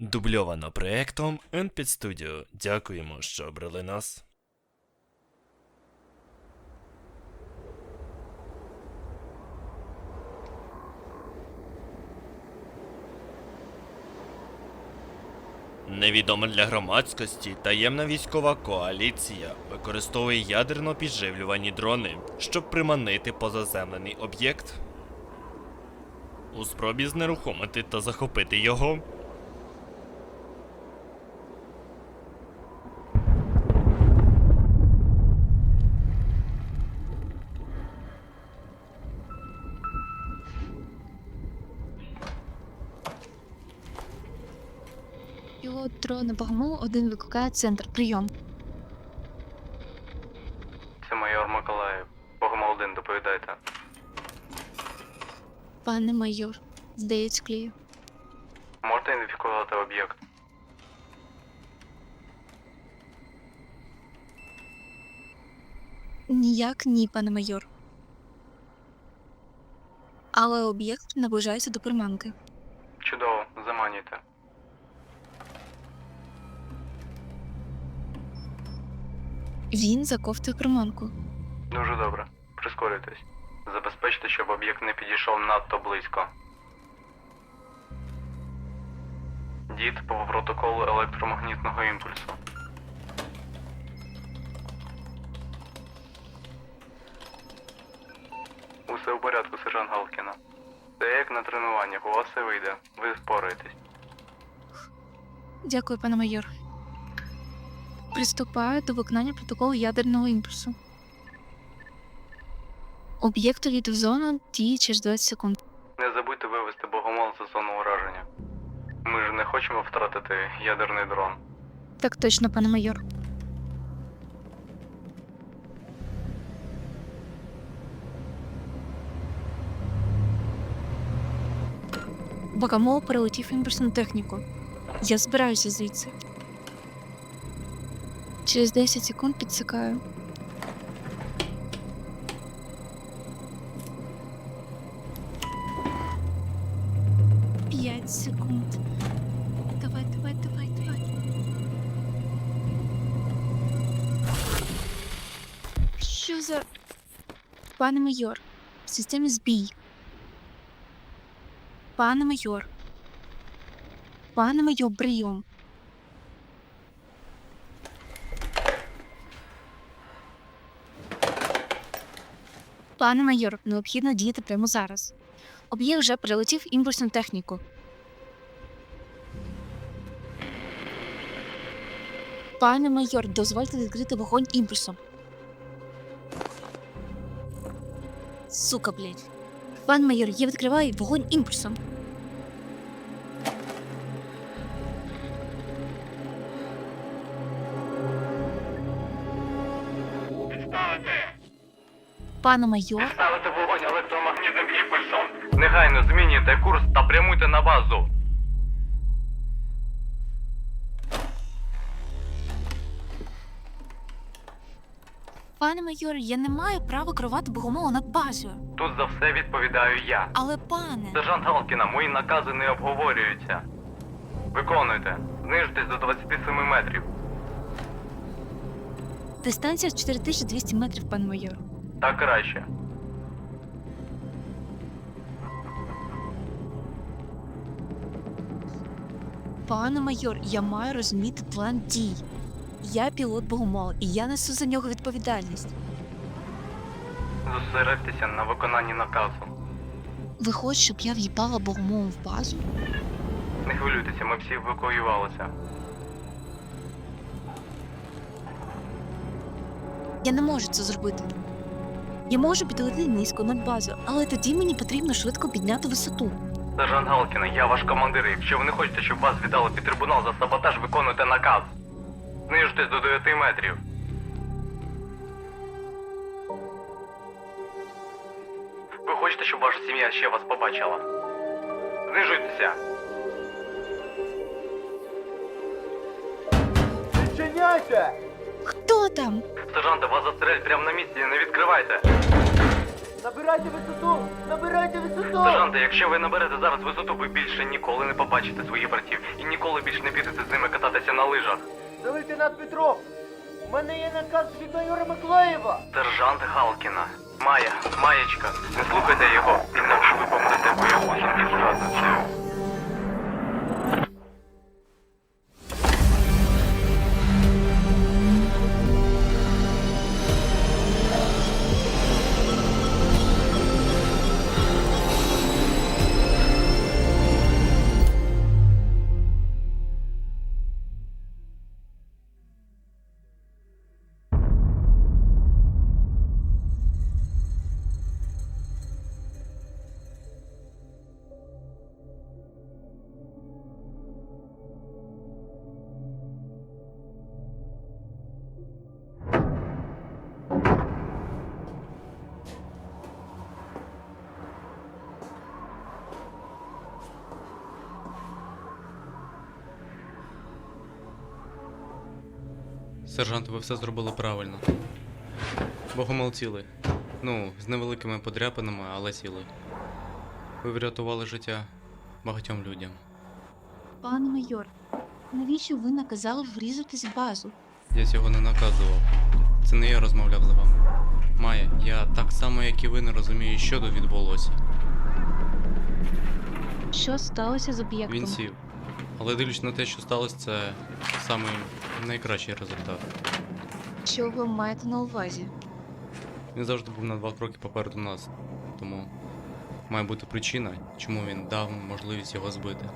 Дубльовано проектом NPID Studio. Дякуємо, що обрали нас. Невідома для громадськості таємна військова коаліція використовує ядерно підживлювані дрони, щоб приманити позаземлений об'єкт. У спробі знерухомити та захопити його. Пілот дрона Богомол один викликає центр. Прийом. Це майор Миколаїв. Богомол 1, доповідайте. Пане майор. Здається, клію. Можете ідентифікувати об'єкт? Ніяк ні, пане майор. Але об'єкт наближається до приманки. Чудово, заманюйте. Він заковтує приманку. Дуже добре. Прискорюйтесь. Забезпечте, щоб об'єкт не підійшов надто близько. Дід по протоколу електромагнітного імпульсу. Усе в порядку, сержант Галкіна. Це як на тренуваннях, у вас все вийде. Ви впораєтесь. Дякую, пане майор. Приступаю до виконання протоколу ядерного імпульсу. Об'єкт увійде в зону дії через 20 секунд. Не забудьте вивести богомол за зону ураження. Ми ж не хочемо втратити ядерний дрон. Так точно, пане майор. Богомол перелетів імпульсну техніку. Я збираюся звідси. Через 10 секунд підсикаю. П'ять секунд. Давай, давай, давай, давай. Що за. Пане майор, в системі збій. Пане майор. Пане майор, прийом. Пане майор, необхідно діяти прямо зараз. Об'єкт вже прилетів імпульсну техніку. Пане майор, дозвольте відкрити вогонь імпульсом. Сука, блядь. Пан майор, я відкриваю вогонь імпульсом. Пане майор, Ставити вогонь електромагнітним імпульсом. Негайно змінюйте курс та прямуйте на базу. пане майор, я не маю права керувати богомолу над базою. Тут за все відповідаю я. Але пане. Сержант Галкіна, мої накази не обговорюються. Виконуйте. Знижтесь до 27 метрів. Дистанція 4200 метрів, пане майор. Так краще. Пане майор, я маю розуміти план дій. Я пілот богомол, і я несу за нього відповідальність. Зосередьтеся на виконанні наказу. Ви хочете, щоб я в'їбала богомолом в базу? Не хвилюйтеся, ми всі евакуювалися. Я не можу це зробити. Я можу підлетіти низько над базою, але тоді мені потрібно швидко підняти висоту. Сержант Галкіна, я ваш командир. Якщо ви не хочете, щоб вас віддали під трибунал за саботаж, виконуйте наказ. Знижтесь до 9 метрів. Ви хочете, щоб ваша сім'я ще вас побачила? Знижуйтеся. Хто там? Сержанте, вас застрелять прямо на місці, не відкривайте. Набирайте висоту! Набирайте висоту! Сержанте, якщо ви наберете зараз висоту, ви більше ніколи не побачите своїх братів і ніколи більше не підете з ними кататися на лижах. Це лейтенант Петров! У мене є наказ від майора Миколаєва! Сержант Галкіна. Майя, Маєчка, не слухайте його, інакше ви помрете боягузом і зрадницею. Сержант, ви все зробили правильно. Богомол цілий. Ну, з невеликими подряпинами, але цілий. Ви врятували життя багатьом людям. Пане майор, навіщо ви наказали врізатись в базу? Я цього не наказував. Це не я розмовляв з вами. Майя, я так само, як і ви, не розумію, що тут відбулося. Що сталося з об'єктом? Він сів. Але дивлячись на те, що сталося, це самий найкращий результат. Що ви маєте на увазі? Він завжди був на два кроки попереду нас. Тому має бути причина, чому він дав можливість його збити.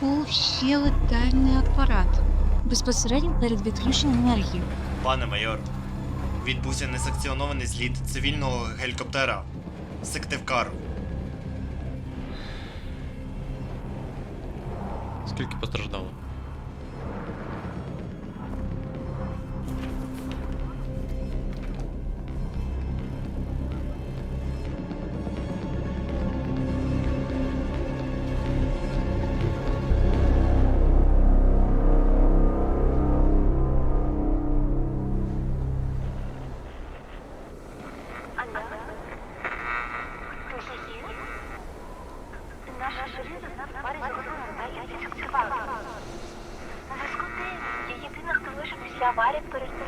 Був ще летальний апарат. Безпосередньо перед відключенням енергії. Пане майор, відбувся несанкціонований зліт цивільного гелікоптера Сиктивкар. Скільки постраждало? вижив